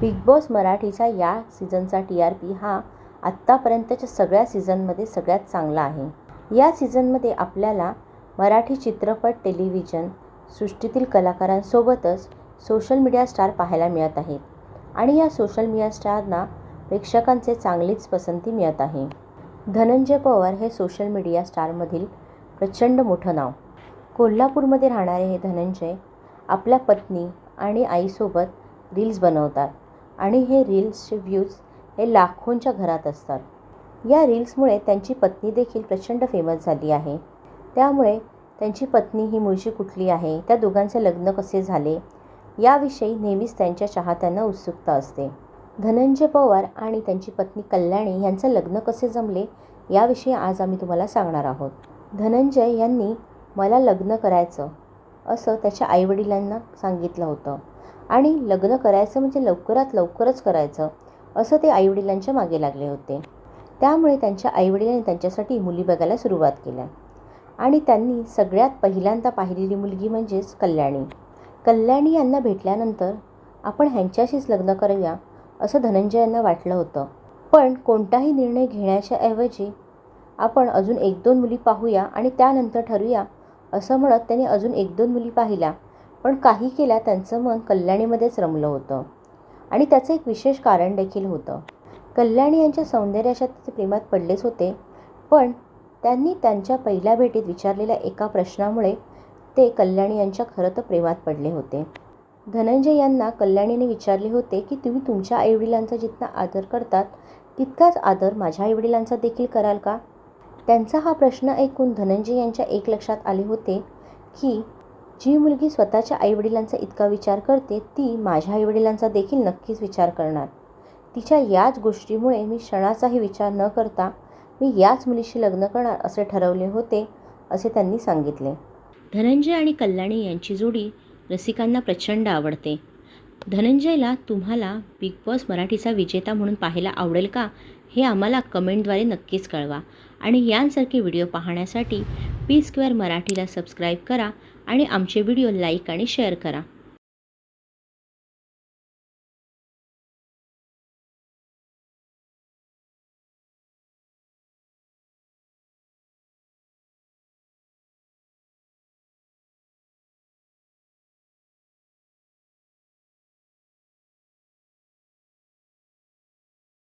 Big boss मराठीचा या सीझनचा T R P हा आत्तापर्यंतच्या सगळ्या सीझनमध्ये सगळ्यात चांगला आहे. या सीझनमध्ये आपल्याला मराठी चित्रपट टेलिव्हिजन सृष्टीतील कलाकारांसोबतच सोशल मीडिया स्टार पाहायला मिळत आहेत आणि या सोशल मीडिया स्टारना प्रेक्षकांचे चांगलीच पसंती मिळत आहे. धनंजय पवार हे सोशल मीडिया स्टारमधील प्रचंड मोठं नाव. कोल्हापूरमध्ये राहणारे हे धनंजय आपल्या पत्नी आणि आईसोबत रील्स बनवतात. आणि हे रील्सचे व्ह्यूज हे लाखोंच्या घरात असतात. या रील्समुळे त्यांची पत्नी देखील प्रचंड फेमस झाली आहे. त्यामुळे त्यांची पत्नी ही मुळशी कुठली आहे त्या दोघांचे लग्न कसे झाले याविषयी नेहमीच त्यांच्या चाहत्यांना उत्सुकता असते. धनंजय पवार आणि त्यांची पत्नी कल्याणी यांचं लग्न कसे जमले याविषयी आज आम्ही तुम्हाला सांगणार आहोत. धनंजय यांनी मला लग्न करायचं असं त्याच्या आईवडिलांना सांगितलं होतं. आणि लग्न करायचं म्हणजे लवकरात लवकरच करायचं असं ते आईवडिलांच्या मागे लागले होते. त्यामुळे त्यांच्या आईवडिलांनी त्यांच्यासाठी मुली बघायला सुरुवात केल्या. आणि त्यांनी सगळ्यात पहिल्यांदा पाहिलेली मुलगी म्हणजेच कल्याणी. कल्याणी यांना भेटल्यानंतर आपण ह्यांच्याशीच लग्न करूया असं धनंजय यांना वाटलं होतं. पण कोणताही निर्णय घेण्याच्या ऐवजी आपण अजून एक दोन मुली पाहूया आणि त्यानंतर ठरूया असं म्हणत त्यांनी अजून एक दोन मुली पाहिल्या. पण काही केल्या त्यांचं मन कल्याणीमध्येच रमलं होतं. आणि त्याचं एक विशेष कारण देखील होतं. कल्याणी यांच्या सौंदर्याच्या ते प्रेमात पडलेच होते. पण त्यांनी त्यांच्या पहिल्या भेटीत विचारलेल्या एका प्रश्नामुळे ते कल्याणी यांच्या खरं तर प्रेमात पडले होते. धनंजय यांना कल्याणीने विचारले होते की तुम्ही तुमच्या आईवडिलांचा जितका आदर करतात तितकाच आदर माझ्या आईवडिलांचा देखील कराल का? त्यांचा हा प्रश्न ऐकून धनंजय यांच्या एक लक्षात आले होते की जी मुलगी स्वतःच्या आईवडिलांचा इतका विचार करते ती माझ्या आईवडिलांचा देखील नक्कीच विचार करणार. तिच्या याच गोष्टीमुळे मी क्षणाचाही विचार न करता मी याच मुलीशी लग्न करणार असे ठरवले होते असे त्यांनी सांगितले. धनंजय आणि कल्याणी यांची जोडी रसिकांना प्रचंड आवडते. धनंजयला तुम्हाला बिग बॉस मराठीचा विजेता म्हणून पाहायला आवडेल का हे आम्हाला कमेंटद्वारे नक्कीच कळवा. आणि यांसारखे व्हिडिओ पाहण्यासाठी पी स्क्वेअर मराठीला सबस्क्राईब करा आणि आमचे व्हिडिओ लाईक आणि शेअर करा.